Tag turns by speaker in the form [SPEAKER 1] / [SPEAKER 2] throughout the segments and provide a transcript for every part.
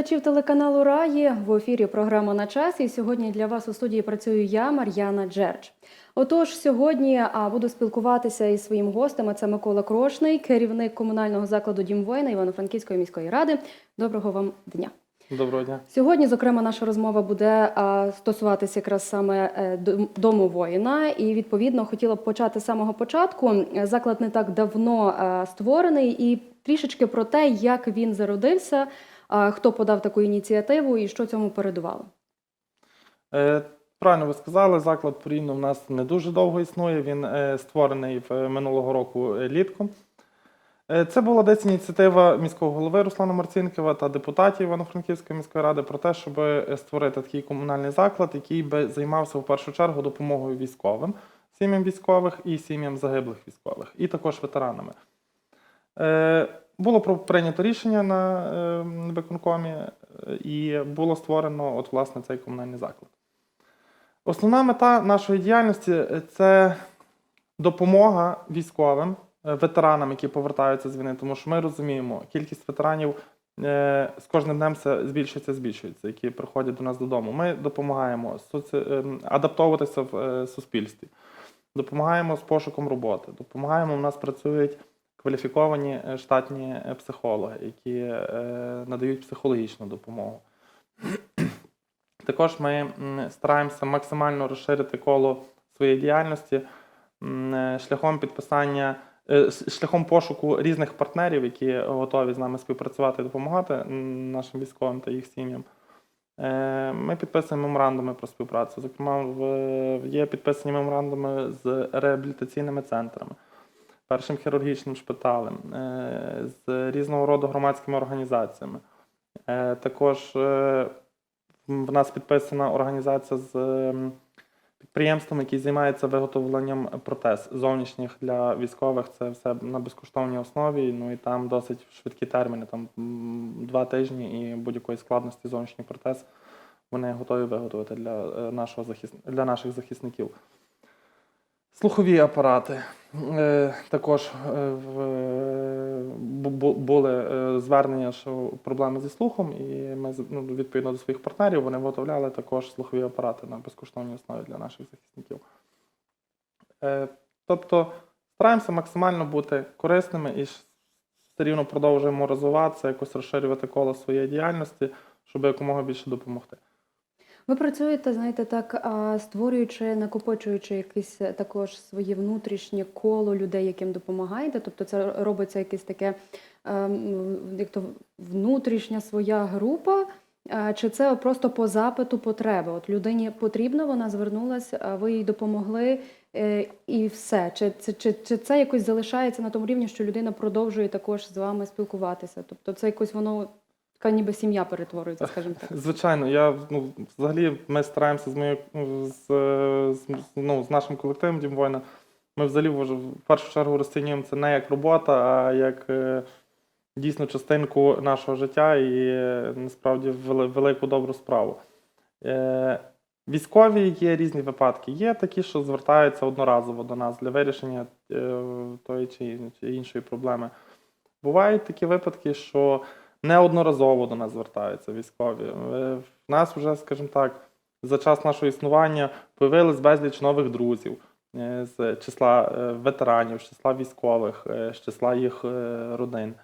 [SPEAKER 1] Глядачів телеканалу Раї в ефірі. Програма на час. І сьогодні для вас у студії працюю я, Мар'яна Джердж. Отож, сьогодні буду спілкуватися із своїм гостем. а Це Микола Крошний, керівник комунального закладу Дім воїна Івано-Франківської міської ради. Доброго вам дня.
[SPEAKER 2] Доброго дня.
[SPEAKER 1] Сьогодні, зокрема, наша розмова буде стосуватися якраз саме е, дому воїна, і відповідно хотіла б почати з самого початку. Заклад не так давно створений, і трішечки про те, як він зародився, хто подав таку ініціативу і що цьому передувало.
[SPEAKER 2] Е, правильно ви сказали, заклад порівняно в нас не дуже довго існує. Він е, створений е, минулого року літком. Е, це була десь ініціатива міського голови Руслана Марцінкова та депутатів Івано-Франківської міської ради про те, щоб створити такий комунальний заклад, який би займався в першу чергу допомогою військовим, сім'ям військових і сім'ям загиблих військових, і також ветеранами. Було прийнято рішення на е, виконкомі, е, і було створено от, власне, цей комунальний заклад. Основна мета нашої діяльності е, це допомога військовим, ветеранам, які повертаються з війни, тому що ми розуміємо, кількість ветеранів з кожним днем все збільшується, збільшується, які приходять до нас додому. Ми допомагаємо адаптовуватися в суспільстві, допомагаємо з пошуком роботи, допомагаємо. У нас працюють кваліфіковані е, штатні е, психологи, які е, надають психологічну допомогу. Також ми стараємося максимально розширити коло своєї діяльності шляхом підписання, шляхом пошуку різних партнерів, які готові з нами співпрацювати і допомагати нашим військовим та їх сім'ям. Ми підписуємо меморандуми про співпрацю. Зокрема, є підписані меморандуми з реабілітаційними центрами, першим хірургічним шпиталем, е, з різного роду громадськими організаціями. Е, Також е, в нас підписана організація з підприємством, який займається виготовленням протез зовнішніх для військових. Це все на безкоштовній основі. Ну і там досить швидкі терміни, там два тижні і будь-якої складності зовнішній протез вони готові виготовити для, нашого захис... для наших захисників. Слухові апарати. Е, також е, е, бу- бу- були звернення, що проблеми зі слухом, і ми ну, відповідно до своїх партнерів вони виготовляли також слухові апарати на безкоштовній основі для наших захисників. Тобто стараємося максимально бути корисними і все рівно продовжуємо розвиватися, якось розширювати коло своєї діяльності, щоб якомога більше допомогти.
[SPEAKER 1] Ви працюєте, знаєте, так створюючи, накопичуючи якесь е, також своє внутрішнє коло людей, яким допомагаєте. Тобто це робиться якесь таке ем, як то внутрішня своя група. е, Чи це просто по запиту потреби? От людині потрібно, вона звернулася, ви їй допомогли е, і все. Чи, чи, чи, чи це якось залишається на тому рівні, що людина продовжує також з вами спілкуватися? Тобто це якось воно така ніби сім'я перетворюється, скажімо так.
[SPEAKER 2] Звичайно, я ну взагалі ми стараємося з моєю з, з, ну, з нашим колективом Дім. Ми взагалі в першу чергу розцінюємо це не як робота, а як е, дійсно частинку нашого життя і е, насправді вели- велику добру справу. Е, військові є різні випадки. Є такі, що звертаються одноразово до нас для вирішення е, тої чи іншої проблеми. Бувають такі випадки, що неодноразово до нас звертаються військові. Е, В нас вже, скажімо так, за час нашого існування появилось безліч нових друзів е, з числа е, ветеранів, з числа військових, з числа їх родин,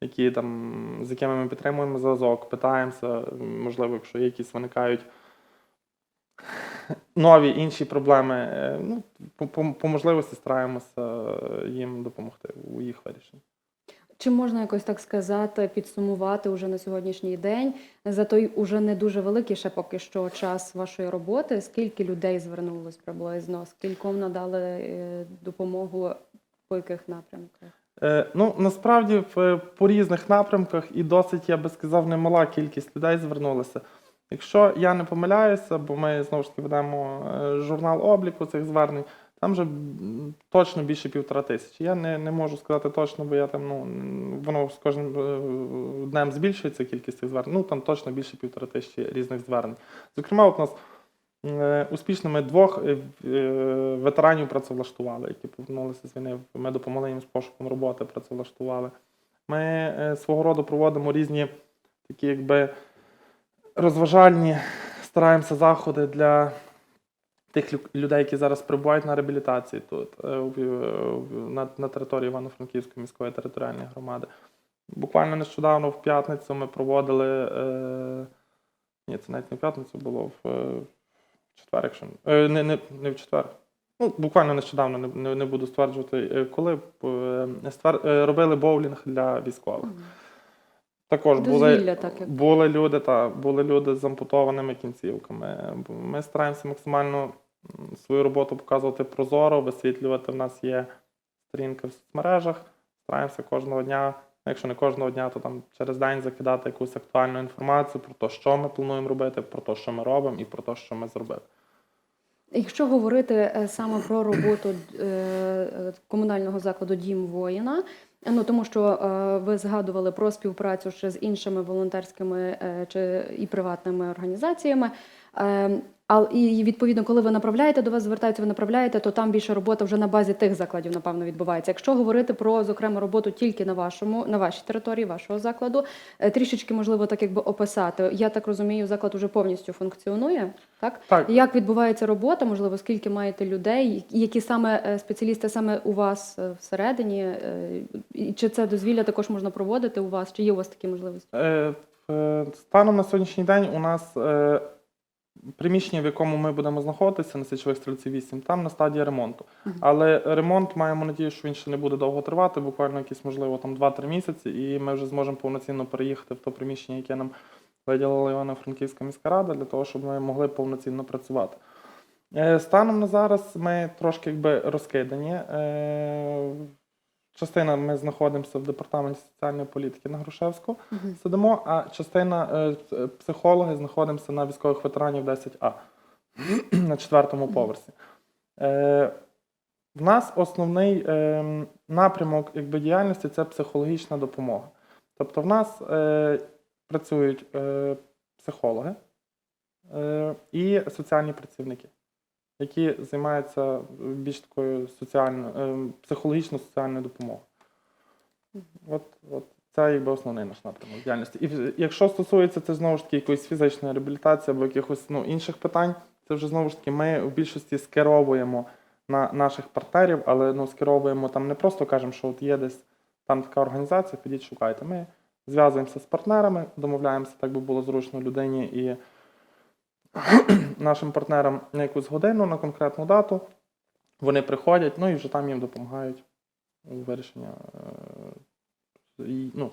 [SPEAKER 2] які там, з якими ми підтримуємо зв'язок, питаємося, можливо, якщо якісь виникають нові інші проблеми, ну, по, по, по можливості стараємося їм допомогти у їх вирішенні.
[SPEAKER 1] Чи можна якось так сказати, підсумувати уже на сьогоднішній день за той уже не дуже великий ще поки що час вашої роботи? Скільки людей звернулось приблизно? Скільком надали е, допомогу по яких напрямках?
[SPEAKER 2] Е, ну, насправді в, по різних напрямках і досить, я би сказав, немала кількість людей звернулася. Якщо я не помиляюся, бо ми знову ж таки ведемо е, журнал обліку цих звернень, там вже точно більше півтора тисячі. Я не, не можу сказати точно, бо я там, ну, воно з кожним е, днем збільшується кількість цих звернень. Ну там точно більше півтора тисячі різних звернень. Зокрема, от нас е, успішними двох е, е, ветеранів працевлаштували, які повернулися з війни. Ми допомогли їм з пошуком роботи, працевлаштували. Ми е, свого роду проводимо різні такі якби розважальні, стараємося заходи для тих людей, які зараз перебувають на реабілітації тут, е, в- на, на території Івано-Франківської міської територіальної громади. Буквально нещодавно в п'ятницю ми проводили. Е, ні, це навіть не в п'ятницю було в, е, четвер, якщо е, не, не, не в четвер. Ну, буквально нещодавно не, не, не буду стверджувати, е, коли е, ствер- е, робили боулінг для військових. Також були,
[SPEAKER 1] Дозвілля, так як.
[SPEAKER 2] були люди, та були люди з ампутованими кінцівками. Ми стараємося максимально свою роботу показувати прозоро, висвітлювати. В нас є сторінки в соцмережах. Стараємося кожного дня, ну, якщо не кожного дня, то там через день закидати якусь актуальну інформацію про те, що ми плануємо робити, про те, що ми робимо, і про те, що ми зробили.
[SPEAKER 1] Якщо говорити е, саме про роботу е, комунального закладу Дім воїна, ну тому що е, ви згадували про співпрацю ще з іншими волонтерськими чи і приватними організаціями. Е, А і відповідно, коли ви направляєте до вас, звертаються, ви направляєте, то там більше робота вже на базі тих закладів, напевно, відбувається. Якщо говорити про зокрема роботу тільки на вашому, на вашій території, вашого закладу, е, трішечки можливо так якби описати. Я так розумію, заклад вже повністю функціонує, так?
[SPEAKER 2] Так,
[SPEAKER 1] Як відбувається робота? Можливо, скільки маєте людей, які саме е, спеціалісти саме у вас е, всередині? і Чи це дозвілля також можна проводити у вас? Чи є у вас такі можливості?
[SPEAKER 2] Е, е, Станом на сьогоднішній день у нас е, приміщення, в якому ми будемо знаходитися на січових стрільців 8, там на стадії ремонту. Але ремонт маємо надію, що він ще не буде довго тривати, буквально якісь, можливо, там 2-3 місяці, і ми вже зможемо повноцінно переїхати в то приміщення, яке нам виділила Івано-Франківська міська рада, для того, щоб ми могли повноцінно працювати. Е, Станом на зараз ми трошки якби розкидані. Е, Частина ми знаходимося в департаменті соціальної політики на Грушевську сидимо, а частина е, психологи знаходимося на військових ветеранів 10А на четвертому поверсі. Е, в нас основний е, напрямок якби, діяльності це психологічна допомога. Тобто в нас е, працюють е, психологи е, і соціальні працівники, які займаються більш такою соціальною, е, психологічно-соціальною допомогою. От, от це якби основний наш напрямок діяльності. І якщо стосується це знову ж таки якоїсь фізичної реабілітації або якихось ну, інших питань, це вже знову ж таки ми в більшості скеровуємо на наших партнерів, але ну, скеровуємо там не просто кажемо, що от є десь там така організація, підіть шукайте. Ми зв'язуємося з партнерами, домовляємося, так би було зручно людині і нашим партнерам на якусь годину, на конкретну дату. Вони приходять, ну і вже там їм допомагають у вирішенні, е, ну,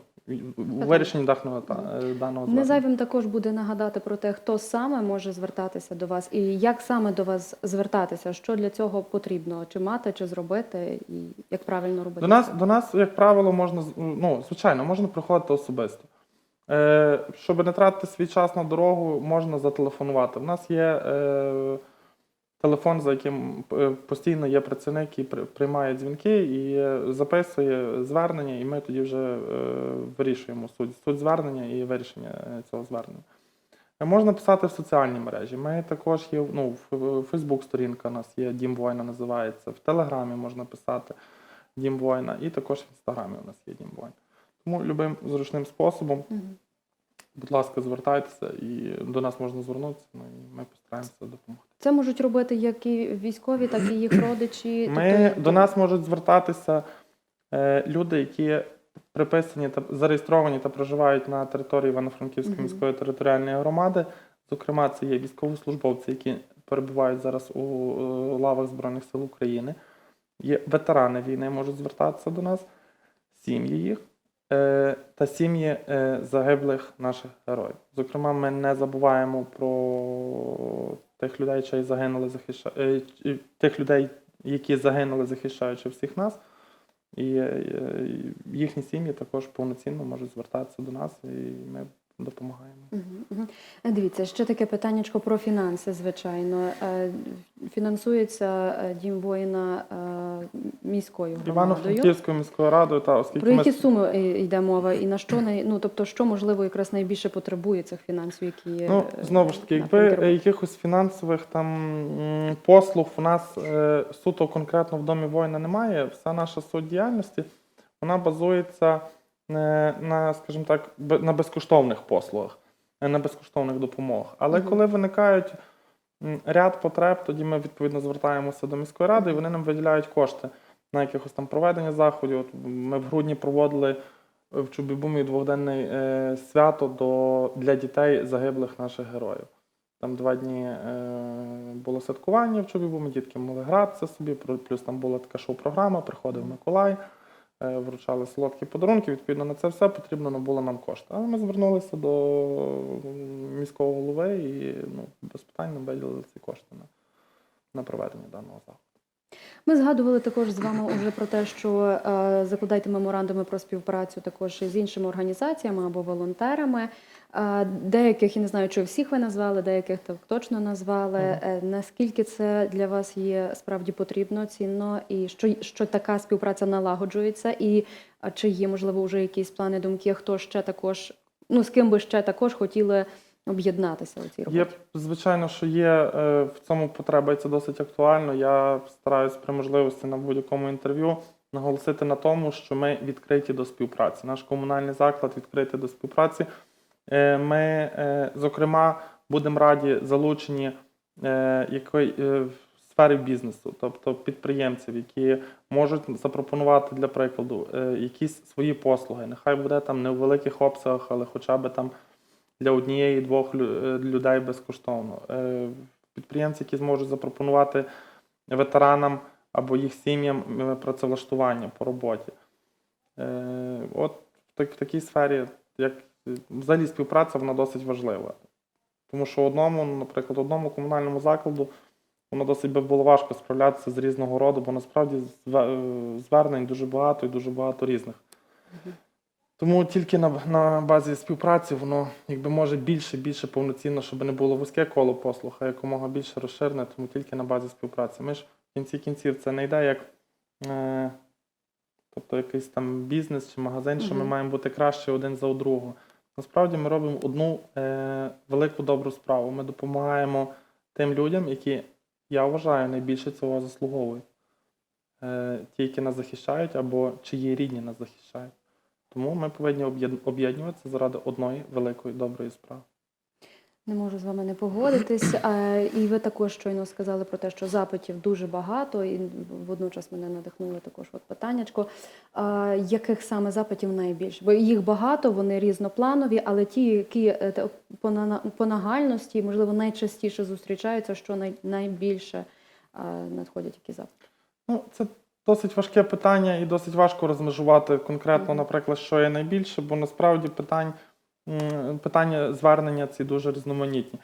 [SPEAKER 2] у вирішенні даного, е, даного
[SPEAKER 1] Не
[SPEAKER 2] звернення.
[SPEAKER 1] зайвим також буде нагадати про те, хто саме може звертатися до вас і як саме до вас звертатися, що для цього потрібно, чи мати, чи зробити, і як правильно робити.
[SPEAKER 2] До нас,
[SPEAKER 1] це.
[SPEAKER 2] до нас, як правило, можна ну, звичайно, можна приходити особисто. Е, щоб не тратити свій час на дорогу, можна зателефонувати. У нас є е, телефон, за яким е, постійно є працівник, який приймає дзвінки і записує звернення, і ми тоді вже вирішуємо суть, суть звернення і вирішення цього звернення. Можна писати в соціальні мережі. Ми також є ну, в Фейсбук сторінка у нас є Дім воїна називається. В Телеграмі можна писати Дім воїна, і також в інстаграмі у нас є Дім воїна. Тому любим зручним способом,
[SPEAKER 1] Мгм.
[SPEAKER 2] будь ласка, звертайтеся і до нас можна звернутися, ну, і ми постараємося допомогти.
[SPEAKER 1] Це можуть робити як і військові, так і їх родичі.
[SPEAKER 2] Ми,
[SPEAKER 1] тобто-
[SPEAKER 2] до нас можуть звертатися е, люди, які приписані та зареєстровані та проживають на території Івано-Франківської міської територіальної громади. Зокрема, це є військовослужбовці, які перебувають зараз у е, лавах Збройних сил України. Є ветерани війни, можуть звертатися до нас, сім'ї їх та сім'ї е, загиблих наших героїв. Зокрема, ми не забуваємо про тих людей, чий загинули захища... е, тих людей, які загинули, захищаючи всіх нас. І е, їхні сім'ї також повноцінно можуть звертатися до нас, і ми допомагаємо.
[SPEAKER 1] Е, Дивіться, ще таке питаннячко про фінанси, звичайно. Е, Фінансується е, дім воїна міською громадою.
[SPEAKER 2] Івано-Франківською міською радою, та оскільки
[SPEAKER 1] Про які
[SPEAKER 2] ми
[SPEAKER 1] суми йде мова, і на що най- ну тобто, що можливо якраз найбільше потребує цих фінансів, які
[SPEAKER 2] Ну,
[SPEAKER 1] е,
[SPEAKER 2] знову ж таки, якби якихось фінансових там послуг у нас суто конкретно в домі воїна немає, вся наша суть діяльності вона базується на, скажімо так, на безкоштовних послугах, е, на безкоштовних допомогах. Але
[SPEAKER 1] Мгм.
[SPEAKER 2] коли виникають ряд потреб, тоді ми відповідно звертаємося до міської ради, і вони нам виділяють кошти на якихось там проведення заходів. От ми в грудні проводили в Чубібумі двохденне е, свято до, для дітей загиблих наших героїв. Там два дні е, було святкування в Чубібумі, дітки могли гратися собі, плюс там була така шоу-програма, приходив Миколай, вручали солодкі подарунки. Відповідно на це все потрібно було нам кошти. Але ми звернулися до міського голови і ну, без питань нам виділили ці кошти на, на проведення даного заходу.
[SPEAKER 1] Ми згадували також з вами уже про те, що е, закладайте меморандуми про співпрацю також з іншими організаціями або волонтерами. Е, деяких я не знаю, чи всіх ви назвали, деяких так точно назвали. Е, наскільки це для вас є справді потрібно, цінно, і що, що така співпраця налагоджується, і чи є можливо вже якісь плани, думки, хто ще також, ну з ким би ще також хотіли об'єднатися у цій роботі?
[SPEAKER 2] Є, звичайно, що є е, в цьому потреба, і це досить актуально. Я стараюсь при можливості на будь-якому інтерв'ю наголосити на тому, що ми відкриті до співпраці. Наш комунальний заклад відкритий до співпраці. Е, Ми, е, зокрема, будемо раді залученні е, якої, сфери бізнесу, тобто підприємців, які можуть запропонувати для прикладу якісь свої послуги. Нехай буде там не у великих обсягах, але хоча б там для однієї-двох е, людей безкоштовно. Е, Підприємці, які зможуть запропонувати ветеранам або їх сім'ям е, працевлаштування по роботі. От в такій сфері, як взагалі співпраця, вона досить важлива. Тому що одному, наприклад, одному комунальному закладу воно досить би було важко справлятися з різного роду, бо насправді звернень дуже багато і дуже багато різних. Тому тільки на, на базі співпраці воно якби може більше, більше повноцінно, щоб не було вузьке коло послуг, а якомога більше розширене, тому тільки на базі співпраці. Ми ж в кінці кінців це не йде як е, тобто якийсь там бізнес чи магазин, що ми маємо бути краще один за другого. Насправді ми робимо одну е, велику добру справу. Ми допомагаємо тим людям, які, я вважаю, найбільше цього заслуговують. Е, ті, які нас захищають, або чиї рідні нас захищають. Тому ми повинні об'єднуватися заради одної великої доброї справи.
[SPEAKER 1] Не можу з вами не погодитись. І ви також щойно сказали про те, що запитів дуже багато, і водночас мене надихнуло також от питаннячко. Яких саме запитів найбільше? Бо їх багато, вони різнопланові, але ті, які е, по, нагальності, можливо, найчастіше зустрічаються, що найбільше надходять які запити.
[SPEAKER 2] Ну, це досить важке питання і досить важко розмежувати конкретно, наприклад, що є найбільше, бо насправді питань, питання звернення ці дуже різноманітні.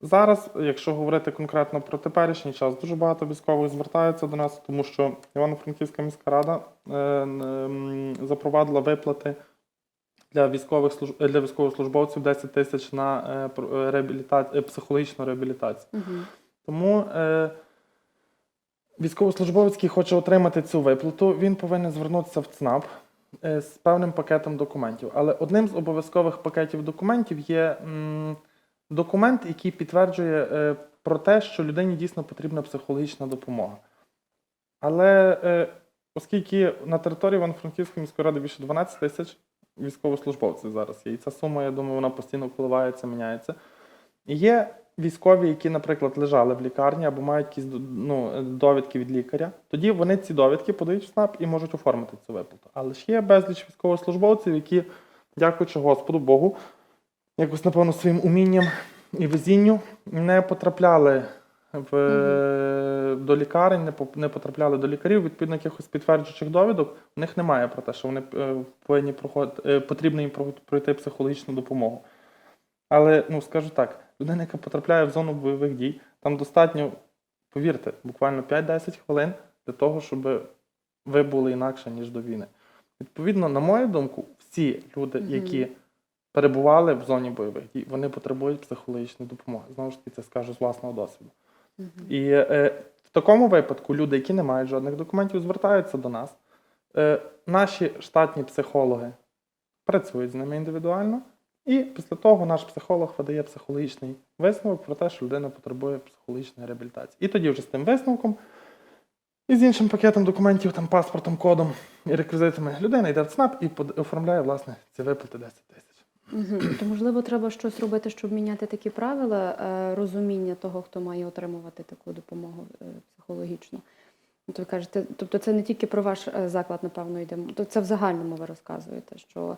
[SPEAKER 2] Зараз, якщо говорити конкретно про теперішній час, дуже багато військових звертаються до нас, тому що Івано-Франківська міська рада е, запровадила виплати для військових для військовослужбовців 10 тисяч на е, е, реабіліта... е, психологічну реабілітацію.
[SPEAKER 1] Угу.
[SPEAKER 2] Тому військовослужбовець, який хоче отримати цю виплату, він повинен звернутися в ЦНАП е, з певним пакетом документів. Але одним з обов'язкових пакетів документів є документ, який підтверджує е, про те, що людині дійсно потрібна психологічна допомога. Але е, оскільки на території Івано-Франківської міської ради більше 12 тисяч військовослужбовців зараз є, і ця сума, я думаю, вона постійно коливається, міняється. І є військові, які, наприклад, лежали в лікарні або мають якісь ну, довідки від лікаря, тоді вони ці довідки подають в СНАП і можуть оформити цю виплату. Але ж є безліч військовослужбовців, які, дякуючи Господу Богу, якось, напевно, своїм умінням і везінню не потрапляли в, до лікарень, не, не потрапляли до лікарів, відповідно, якихось підтверджуючих довідок, у них немає про те, що вони е, повинні проходити, е, потрібно їм пройти психологічну допомогу. Але ну скажу так, людина, яка потрапляє в зону бойових дій, там достатньо, повірте, буквально 5-10 хвилин для того, щоб ви були інакше, ніж до війни. Відповідно, на мою думку, всі люди, які перебували в зоні бойових дій, вони потребують психологічної допомоги. Знову ж таки, це скажу з власного досвіду. І е, в такому випадку люди, які не мають жодних документів, звертаються до нас. Е, наші штатні психологи працюють з ними індивідуально, і після того наш психолог видає психологічний висновок про те, що людина потребує психологічної реабілітації. І тоді вже з тим висновком і з іншим пакетом документів, там паспортом, кодом, і реквізитами. Людина йде в ЦНАП і оформляє власне ці виплати 10 тисяч.
[SPEAKER 1] То можливо треба щось робити, щоб міняти такі правила е, розуміння того, хто має отримувати таку допомогу е, психологічну. Ви кажете, тобто це не тільки про ваш е, заклад, напевно, йде. То це в загальному ви розказуєте, що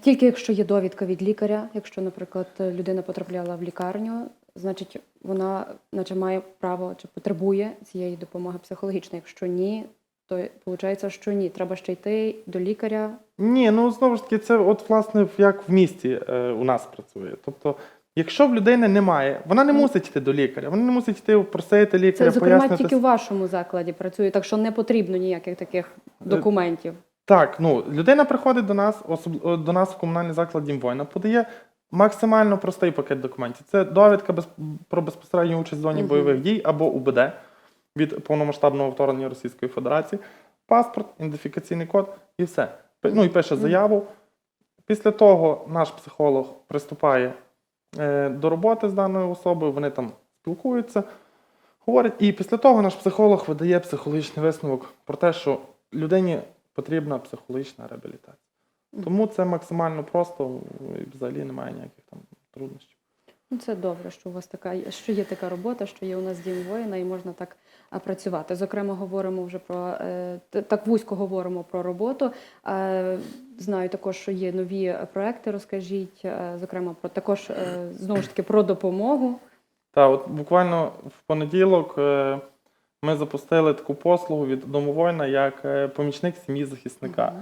[SPEAKER 1] тільки якщо є довідка від лікаря, якщо, наприклад, людина потрапляла в лікарню, значить вона наче має право чи потребує цієї допомоги психологічної. Якщо ні, то виходить, що ні. Треба ще йти до лікаря,
[SPEAKER 2] Ні, ну знову ж таки, це от власне як в місті е, у нас працює. Тобто, якщо в людини немає, вона не мусить йти до лікаря, вона не мусить йти просити лікаря,
[SPEAKER 1] Це, зокрема,
[SPEAKER 2] пояснити.
[SPEAKER 1] тільки в вашому закладі працює, так що не потрібно ніяких таких документів.
[SPEAKER 2] Так, ну людина приходить до нас, особ... е, до нас в комунальний заклад Дім воїна, подає максимально простий пакет документів. Це довідка без... про безпосередню участь в зоні
[SPEAKER 1] Мгм.
[SPEAKER 2] бойових дій або УБД від повномасштабного вторгнення Російської Федерації, паспорт, ідентифікаційний код і все. Ну і пише заяву. Після того наш психолог приступає е, до роботи з даною особою, вони там спілкуються, говорять. І після того наш психолог видає психологічний висновок про те, що людині потрібна психологічна реабілітація. Тому це максимально просто і взагалі немає ніяких там труднощів.
[SPEAKER 1] Ну, це добре, що у вас така що є така робота, що є у нас дім воїна, і можна так працювати. Зокрема, говоримо вже про е, так вузько говоримо про роботу. Знаю також, що є нові проекти. Розкажіть, е, зокрема, про також е, знову ж таки про допомогу.
[SPEAKER 2] Та от буквально в понеділок ми запустили таку послугу від домовойна як е, помічник сім'ї захисника.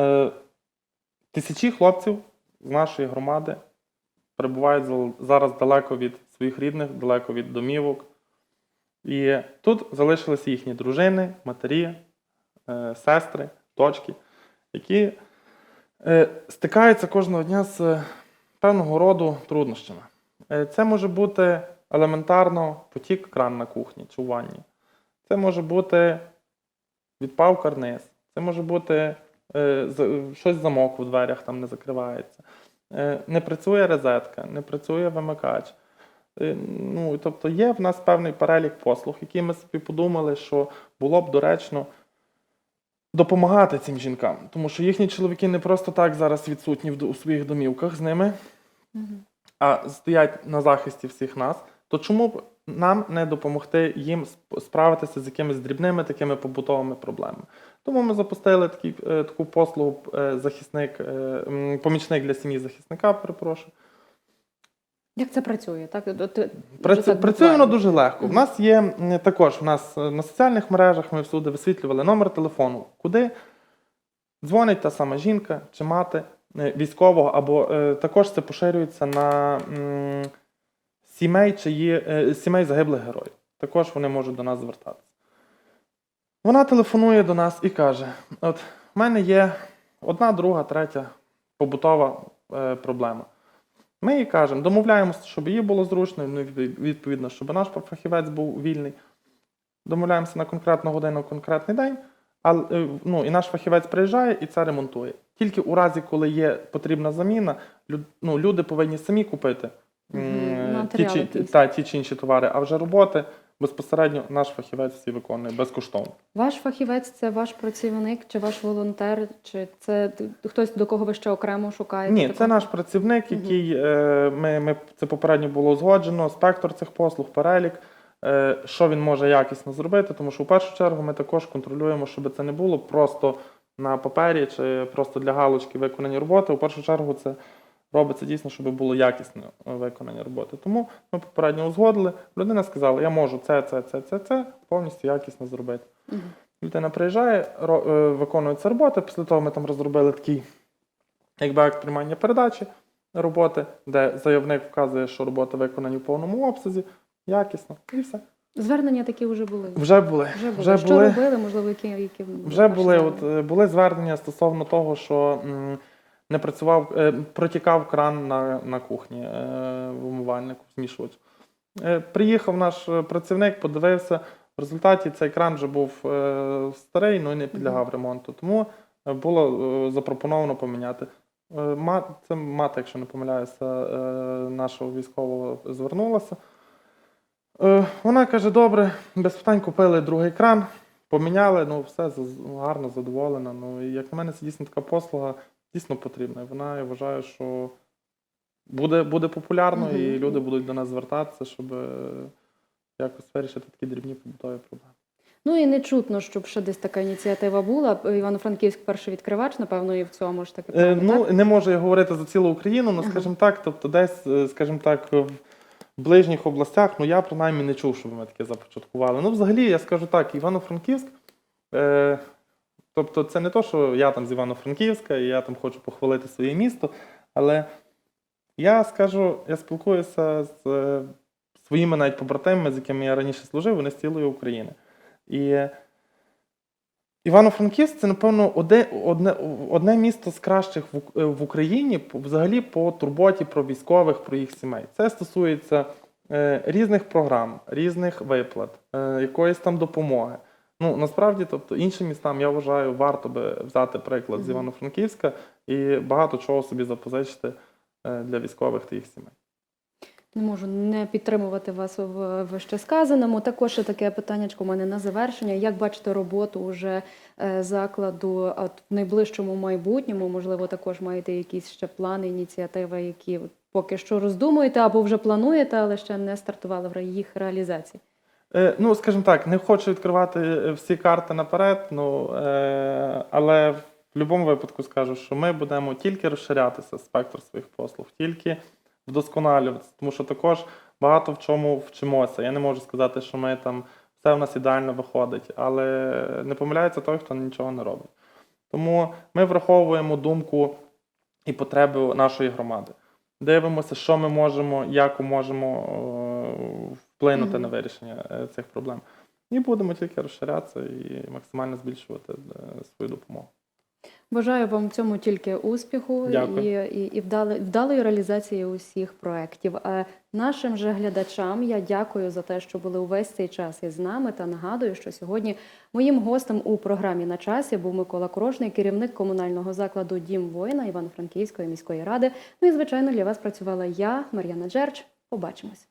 [SPEAKER 2] Е, Тисячі хлопців з нашої громади перебувають зараз далеко від своїх рідних, далеко від домівок. І тут залишилися їхні дружини, матері, е, сестри, дочки, які стикаються кожного дня з певного роду труднощами. Це може бути елементарно потік кран на кухні чи у ванні. Це може бути відпав карниз. Це може бути е, щось замок у дверях там не закривається. Е, не працює розетка, не працює вимикач. Е, ну, тобто є в нас певний перелік послуг, які ми собі подумали, що було б доречно допомагати цим жінкам, тому що їхні чоловіки не просто так зараз відсутні у своїх домівках з ними, а стоять на захисті всіх нас, то чому б нам не допомогти їм справитися з якимись дрібними такими побутовими проблемами? Тому ми запустили такий, е, таку послугу е, захисник, е, помічник для сім'ї захисника, перепрошую.
[SPEAKER 1] Як це працює? Так,
[SPEAKER 2] Працю,
[SPEAKER 1] так
[SPEAKER 2] працює воно дуже легко. У нас є також у нас на соціальних мережах ми всюди висвітлювали номер телефону, куди дзвонить та сама жінка чи мати військового, або також це поширюється на сімей, чиї, е, сімей загиблих героїв. Також вони можуть до нас звертатися. Вона телефонує до нас і каже: от в мене є одна, друга, третя побутова е, проблема. Ми їй кажемо, домовляємося, щоб їй було зручно, ну, відповідно, щоб наш фахівець був вільний. Домовляємося на конкретну годину, конкретний день, а, е, ну, і наш фахівець приїжджає і це ремонтує. Тільки у разі, коли є потрібна заміна, люд, ну, люди повинні самі купити м,
[SPEAKER 1] Мгм,
[SPEAKER 2] ті,
[SPEAKER 1] матеріали
[SPEAKER 2] чи,
[SPEAKER 1] якісь.
[SPEAKER 2] та, ті чи інші товари, а вже роботи безпосередньо наш фахівець всі виконує безкоштовно.
[SPEAKER 1] Ваш фахівець це ваш працівник, чи ваш волонтер, чи це хтось, до кого ви ще окремо шукаєте?
[SPEAKER 2] Ні,
[SPEAKER 1] такого?
[SPEAKER 2] це наш працівник,
[SPEAKER 1] Мгм.
[SPEAKER 2] який е, ми, ми це попередньо було узгоджено, спектр цих послуг, перелік, е, що він може якісно зробити, тому що в першу чергу ми також контролюємо, щоб це не було просто на папері чи просто для галочки виконані роботи. У першу чергу це робиться дійсно, щоб було якісне е, виконання роботи. Тому ми попередньо узгодили. Людина сказала, я можу це, це, це, це, це повністю якісно зробити.
[SPEAKER 1] Мгм.
[SPEAKER 2] Людина приїжджає, е, виконується робота. Після того ми там розробили такий якби акт приймання передачі роботи, де заявник вказує, що робота виконані в повному обсязі, якісно, і все.
[SPEAKER 1] Звернення такі вже були.
[SPEAKER 2] Вже були.
[SPEAKER 1] Вже були.
[SPEAKER 2] Вже
[SPEAKER 1] що
[SPEAKER 2] були.
[SPEAKER 1] робили, можливо, які, які
[SPEAKER 2] Вже були, от, е, були звернення стосовно того, що м, не працював, е, протікав кран на, на кухні е, в умивальнику, змішувач. Е, приїхав наш е, працівник, подивився. В результаті цей кран вже був е, старий, ну і не підлягав ремонту. Тому е, було е, запропоновано поміняти. Е, ма- це мати, якщо не помиляюся, е, нашого військового звернулася. Е, Вона каже: добре, без питань купили другий кран. Поміняли, ну все гарно, задоволена. Ну і як на мене, це дійсно така послуга, дійсно потрібна. Вона я вважаю, що буде, буде популярно, і люди будуть до нас звертатися, щоб е, якось вирішити такі дрібні побутові проблеми.
[SPEAKER 1] Ну і не чутно, щоб ще десь така ініціатива була. Івано-Франківськ перший відкривач, напевно, і в цьому ж таки.
[SPEAKER 2] Е, ну,
[SPEAKER 1] так?
[SPEAKER 2] не можу я говорити за цілу Україну, ну
[SPEAKER 1] Ага.
[SPEAKER 2] скажімо так, тобто десь, е, скажімо так, в ближніх областях, ну я принаймні не чув, щоб ми таке започаткували. Ну, взагалі, я скажу так, Івано-Франківськ. Е, тобто, це не то, що я там з Івано-Франківська і я там хочу похвалити своє місто, але я скажу, я спілкуюся з е, своїми навіть побратимами, з якими я раніше служив, вони з цілої України. І Івано-Франківськ це, напевно, одне, одне, місто з кращих в Україні взагалі по турботі про військових, про їх сімей. Це стосується е, різних програм, різних виплат, е, якоїсь там допомоги. Ну, насправді, тобто, іншим містам, я вважаю, варто би взяти приклад з Івано-Франківська і багато чого собі запозичити е, для військових та їх сімей.
[SPEAKER 1] Не можу не підтримувати вас в вище сказаному. Також таке питаннячко у мене на завершення. Як бачите роботу уже е, закладу от в найближчому майбутньому? Можливо, також маєте якісь ще плани, ініціативи, які поки що роздумуєте або вже плануєте, але ще не стартували в їх реалізації.
[SPEAKER 2] Е, ну, скажімо так, не хочу відкривати е, всі карти наперед, ну, е, але в будь-якому випадку скажу, що ми будемо тільки розширятися спектр своїх послуг, тільки вдосконалюватися, тому що також багато в чому вчимося. Я не можу сказати, що ми там все в нас ідеально виходить, але не помиляється той, хто нічого не робить. Тому ми враховуємо думку і потреби нашої громади. Дивимося, що ми можемо, як можемо вплинути
[SPEAKER 1] Мгм.
[SPEAKER 2] на вирішення е, цих проблем. І будемо тільки розширятися і максимально збільшувати е, свою допомогу.
[SPEAKER 1] Бажаю вам в цьому тільки успіху
[SPEAKER 2] Дякую.
[SPEAKER 1] і, і, і вдали, вдалої реалізації усіх проєктів. А нашим же глядачам я дякую за те, що були увесь цей час із нами. Та нагадую, що сьогодні моїм гостем у програмі на часі був Микола Крошний, керівник комунального закладу Дім воїна Івано-Франківської міської ради. Ну і звичайно для вас працювала я, Мар'яна Джерч. Побачимось.